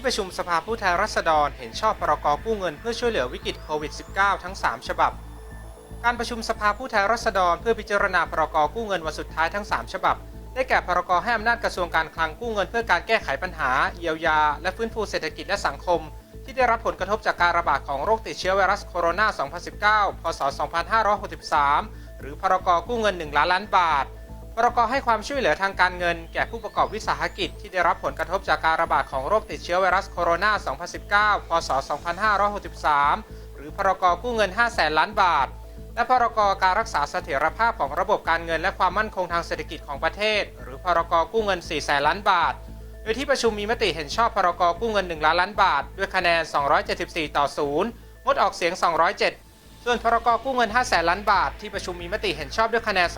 ที่ประชุมสภาผู้แทนราษฎรเห็นชอบพรกกู้เงินเพื่อช่วยเหลือวิกฤตโควิด -19 ทั้ง 3 ฉบับ การประชุมสภาผู้แทนราษฎรเพื่อพิจารณาพรกกู้เงินวันสุดท้ายทั้ง 3 ฉบับ ได้แก่พรกให้อำนาจกระทรวงการคลังกู้เงินเพื่อการแก้ไขปัญหา เยียวยา และฟื้นฟูเศรษฐกิจและสังคม ที่ได้รับผลกระทบจากการระบาดของโรคติดเชื้อไวรัสโคโรนา 2019 พศ 2563 หรือพรกกู้เงิน 1 ล้านล้านบาท พรกให้ความช่วยเหลือทางการเงิน แก่ผู้ประกอบวิสาหกิจที่ได้รับผลกระทบจากการระบาดของโรคติดเชื้อไวรัสโคโรนา 2019 พศ 2563 หรือพรกกู้เงิน 5 0 0แสนล้านบาท และพรกการรักษาเสถียรภาพของระบบการเงินและความมั่นคงทางเศรษฐกิจของประเทศ หรือพรกกู้เงิน4แสนล้านบาท โดยที่ประชุมมีมติเห็นชอบพรกกู้เงิน 1 ล้านล้านบาท ด้วยคะแนน 274 ต่อ 0 งดออกเสียง 207 ส่วนพรกกู้เงิน5แสนล้านบาทที่ประชุมมีมติเห็นชอบด้วยคะแนน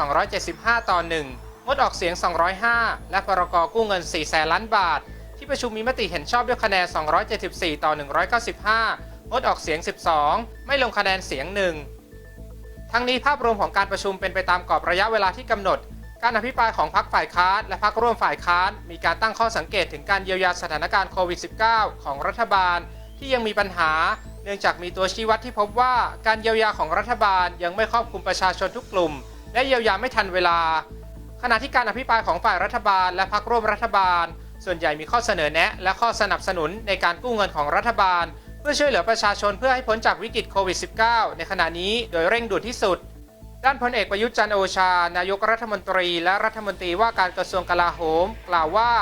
275 ต่อ 1 งดออกเสียง 205 และพรกกู้เงิน4แสนล้านบาท ที่ประชุมมีมติเห็นชอบด้วยคะแนน 274 ต่อ 195 งดออกเสียง 12 ไม่ลงคะแนนเสียง 1 ทั้งนี้ภาพรวมของการประชุมเป็นไปตามกรอบระยะเวลาที่กำหนด การอภิปรายของพรรคฝ่ายค้านและพรรคร่วมฝ่ายค้านมีการตั้งข้อสังเกตถึงการเยียวยาสถานการณ์โควิด -19 ของรัฐบาลที่ยังมีปัญหา เนื่องจากมีตัวชี้วัดที่พบว่าการเยียวยาของรัฐบาลยังไม่ครอบคลุมประชาชนทุกกลุ่ม และเยียวยาไม่ทันเวลา ขณะที่การอภิปรายของฝ่ายรัฐบาลและพรรคร่วมรัฐบาล ส่วนใหญ่มีข้อเสนอแนะ และข้อสนับสนุนในการกู้เงินของรัฐบาล เพื่อช่วยเหลือประชาชนเพื่อให้พ้นจากวิกฤตโควิด -19 ในขณะนี้โดยเร่งด่วนที่สุด ด้านพลเอกประยุทธ์จันโอชา นายกรัฐมนตรี และรัฐมนตรีว่าการกระทรวงกลาโหม กล่าวว่า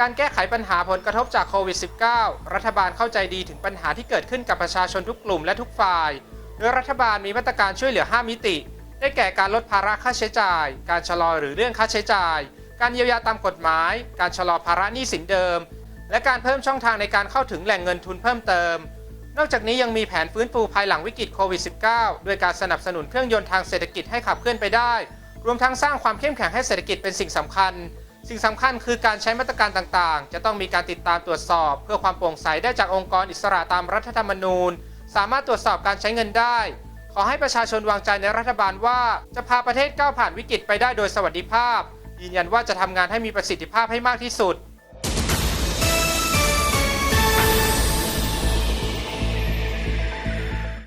การแก้ไขปัญหาผลกระทบจากโควิด -19 รัฐบาลเข้าใจดีถึงปัญหาที่เกิดขึ้นกับประชาชนทุกกลุ่มและทุกฝ่าย โดยรัฐบาลมีมาตรการช่วยเหลือ 5 มิติ ได้แก่การลดภาระค่าใช้จ่าย การชะลอหรือเรื่องค่าใช้จ่าย การเยียวยาตามกฎหมาย การชะลอภาระหนี้สินเดิม และการเพิ่มช่องทางในการเข้าถึงแหล่งเงินทุนเพิ่มเติม นอกจากนี้ยังมีแผนฟื้นฟูภายหลังวิกฤตโควิด -19 ด้วยการสนับสนุนเครื่องยนต์ทางเศรษฐกิจให้ขับเคลื่อนไปได้ รวมทั้งสร้างความเข้มแข็งให้เศรษฐกิจเป็นสิ่งสำคัญ สิ่งสำคัญคือการใช้มาตรการต่างๆ จะต้องมีการติดตามตรวจสอบ เพื่อความโปร่งใสได้จากองค์กรอิสระตามรัฐธรรมนูญ สามารถตรวจสอบการใช้เงินได้ ขอให้ประชาชนวางใจในรัฐบาลว่า จะพาประเทศก้าวผ่านวิกฤตไปได้โดยสวัสดิภาพ ยืนยันว่าจะทำงานให้มีประสิทธิภาพให้มากที่สุด